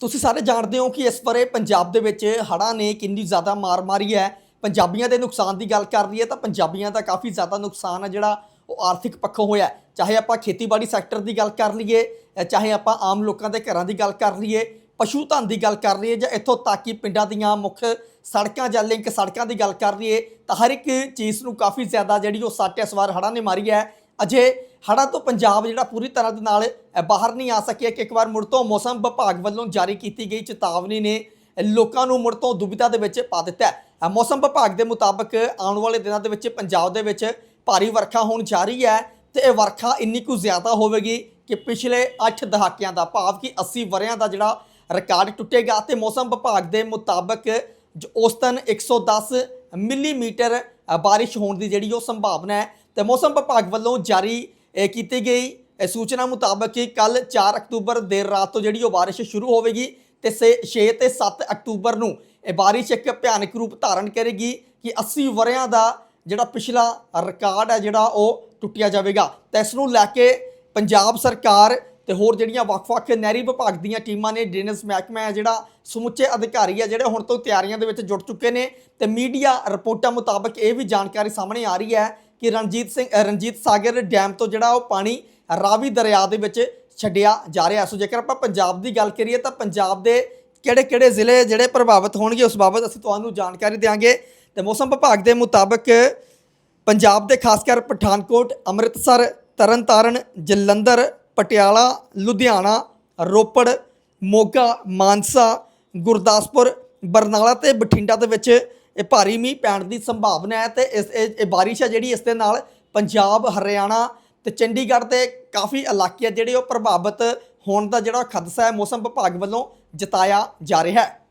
ਤੁਸੀਂ ਸਾਰੇ ਜਾਣਦੇ ਹੋ ਕਿ ਇਸ ਬਾਰੇ ਪੰਜਾਬ ਦੇ ਵਿੱਚ ਹੜ੍ਹਾਂ ਨੇ ਕਿੰਨੀ ਜ਼ਿਆਦਾ ਮਾਰ ਮਾਰੀ ਹੈ। ਪੰਜਾਬੀਆਂ ਦੇ ਨੁਕਸਾਨ ਦੀ ਗੱਲ ਕਰ ਲਈਏ ਤਾਂ ਪੰਜਾਬੀਆਂ ਦਾ ਕਾਫੀ ਜ਼ਿਆਦਾ ਨੁਕਸਾਨ ਹੈ ਜਿਹੜਾ ਉਹ ਆਰਥਿਕ ਪੱਖੋਂ ਹੋਇਆ ਚਾਹੇ ਆਪਾਂ ਖੇਤੀਬਾੜੀ ਸੈਕਟਰ ਦੀ ਗੱਲ ਕਰ ਲਈਏ ਚਾਹੇ ਆਪਾਂ ਆਮ ਲੋਕਾਂ ਦੇ ਘਰਾਂ ਦੀ ਗੱਲ ਕਰ ਲਈਏ, ਪਸ਼ੂ ਧਨ ਦੀ ਗੱਲ ਕਰ ਲਈਏ ਜਾਂ ਇੱਥੋਂ ਤੱਕ ਕਿ ਪਿੰਡਾਂ ਦੀਆਂ ਮੁੱਖ ਸੜਕਾਂ ਜਾਂ ਲਿੰਕ ਸੜਕਾਂ ਦੀ ਗੱਲ ਕਰ ਲਈਏ ਤਾਂ ਹਰ ਇੱਕ ਚੀਜ਼ ਨੂੰ ਕਾਫੀ ਜ਼ਿਆਦਾ ਜਿਹੜੀ ਉਹ ਸੱਟ ਇਸ ਵਾਰ ਹੜ੍ਹਾਂ ਨੇ ਮਾਰੀ ਹੈ। ਅਜੇ ਹੜ੍ਹਾਂ ਤੋਂ ਪੰਜਾਬ ਜਿਹੜਾ ਪੂਰੀ ਤਰ੍ਹਾਂ ਦੇ ਨਾਲ ਬਾਹਰ ਨਹੀਂ ਆ ਸਕਿਆ ਕਿ ਇੱਕ ਵਾਰ ਮੁੜ ਤੋਂ ਮੌਸਮ ਵਿਭਾਗ ਵੱਲੋਂ ਜਾਰੀ ਕੀਤੀ ਗਈ ਚੇਤਾਵਨੀ ਨੇ ਲੋਕਾਂ ਨੂੰ ਮੁੜ ਤੋਂ ਦੁਬਿਧਾ ਦੇ ਵਿੱਚ ਪਾ ਦਿੱਤਾ ਹੈ। ਮੌਸਮ ਵਿਭਾਗ ਦੇ ਮੁਤਾਬਕ ਆਉਣ ਵਾਲੇ ਦਿਨਾਂ ਦੇ ਵਿੱਚ ਪੰਜਾਬ ਦੇ ਵਿੱਚ ਭਾਰੀ ਵਰਖਾ ਹੋਣ ਜਾ ਰਹੀ ਹੈ ਤੇ ਇਹ ਵਰਖਾ ਇੰਨੀ ਕੁ ਜ਼ਿਆਦਾ ਹੋਵੇਗੀ ਕਿ ਪਿਛਲੇ 8 ਦਹਾਕਿਆਂ ਦਾ ਭਾਵ ਕਿ 80 ਵਰਿਆਂ ਦਾ ਜਿਹੜਾ ਰਿਕਾਰਡ ਟੁੱਟੇਗਾ ਤੇ ਮੌਸਮ ਵਿਭਾਗ ਦੇ ਮੁਤਾਬਕ ਜ- ਔਸਤਨ 110 ਮਿਲੀਮੀਟਰ ਅ, ਬਾਰਿਸ਼ ਹੋਣ ਦੀ ਜਿਹੜੀ ਉਹ ਸੰਭਾਵਨਾ ਹੈ ਤੇ ਮੌਸਮ ਵਿਭਾਗ ਵੱਲੋਂ ਜਾਰੀ ਇਹ ਕੀਤੀ ਗਈ। ਇਹ ਸੂਚਨਾ ਮੁਤਾਬਕ ਕਿ ਕੱਲ 4 ਅਕਤੂਬਰ ਦੇਰ ਰਾਤ ਤੋਂ ਜਿਹੜੀ ਉਹ ਬਾਰਿਸ਼ ਸ਼ੁਰੂ ਹੋਵੇਗੀ ਤੇ 6 ਤੇ 7 ਅਕਤੂਬਰ ਨੂੰ ਇਹ ਬਾਰਿਸ਼ ਇੱਕ ਭਿਆਨਕ ਰੂਪ ਧਾਰਨ ਕਰੇਗੀ ਕਿ 80 ਵਰਿਆਂ ਦਾ ਜਿਹੜਾ ਪਿਛਲਾ ਰਿਕਾਰਡ ਹੈ ਜਿਹੜਾ ਉਹ ਟੁੱਟਿਆ ਜਾਵੇਗਾ। ਤਾਂ ਇਸ ਨੂੰ ਲੈ ਕੇ ਪੰਜਾਬ ਸਰਕਾਰ ਤੇ ਹੋਰ ਜਿਹੜੀਆਂ ਵੱਖ-ਵੱਖ ਨਹਿਰੀ ਵਿਭਾਗ ਦੀਆਂ ਟੀਮਾਂ ਨੇ ਡਰੇਨੇਜ ਮਹਿਕਮਾ ਹੈ ਜਿਹੜਾ, ਸਮੁੱਚੇ ਅਧਿਕਾਰੀ ਹੈ ਜਿਹੜੇ ਹੁਣ ਤੋਂ ਤਿਆਰੀਆਂ ਦੇ ਵਿੱਚ ਜੁੜ ਚੁੱਕੇ ਨੇ ਤੇ ਮੀਡੀਆ ਰਿਪੋਰਟਾਂ ਮੁਤਾਬਕ ਇਹ ਵੀ ਜਾਣਕਾਰੀ ਸਾਹਮਣੇ ਆ ਰਹੀ ਹੈ ਕਿ ਰਣਜੀਤ ਸਿੰਘ ਰਣਜੀਤ ਸਾਗਰ ਡੈਮ ਤੋਂ ਜਿਹੜਾ ਉਹ ਪਾਣੀ ਰਾਵੀ ਦਰਿਆ ਦੇ ਵਿੱਚ ਛੱਡਿਆ ਜਾ ਰਿਹਾ ਸੋ ਜੇਕਰ ਆਪਾਂ ਪੰਜਾਬ ਦੀ ਗੱਲ ਕਰੀਏ ਤਾਂ ਪੰਜਾਬ ਦੇ ਕਿਹੜੇ-ਕਿਹੜੇ ਜ਼ਿਲ੍ਹੇ ਜਿਹੜੇ ਪ੍ਰਭਾਵਿਤ ਹੋਣਗੇ, ਉਸ ਬਾਬਤ ਅਸੀਂ ਤੁਹਾਨੂੰ ਜਾਣਕਾਰੀ ਦੇਵਾਂਗੇ ਤੇ ਮੌਸਮ ਵਿਭਾਗ ਦੇ ਮੁਤਾਬਕ ਪੰਜਾਬ ਦੇ ਖਾਸ ਕਰ ਪਠਾਨਕੋਟ, ਅੰਮ੍ਰਿਤਸਰ, ਤਰਨਤਾਰਨ, ਜਲੰਧਰ ਪਟਿਆਲਾ, ਲੁਧਿਆਣਾ, ਰੋਪੜ, ਮੋਗਾ, ਮਾਨਸਾ, ਗੁਰਦਾਸਪੁਰ, ਬਰਨਾਲਾ ਤੇ ਬਠਿੰਡਾ ਦੇ ਵਿੱਚ ਇਹ ਭਾਰੀ ਮੀਂਹ ਪੈਣ ਦੀ ਸੰਭਾਵਨਾ ਹੈ ਤੇ ਇਸ ਇਹ ਬਾਰਿਸ਼ ਹੈ ਜਿਹੜੀ ਇਸ ਦੇ ਨਾਲ ਪੰਜਾਬ, ਹਰਿਆਣਾ ਤੇ ਚੰਡੀਗੜ੍ਹ ਦੇ ਕਾਫੀ ਇਲਾਕੇ ਜਿਹੜੇ ਉਹ ਪ੍ਰਭਾਵਿਤ ਹੋਣ ਦਾ ਜਿਹੜਾ ਖਦਸ਼ਾ ਹੈ ਮੌਸਮ ਵਿਭਾਗ ਵੱਲੋਂ ਜਤਾਇਆ ਜਾ ਰਿਹਾ ਹੈ।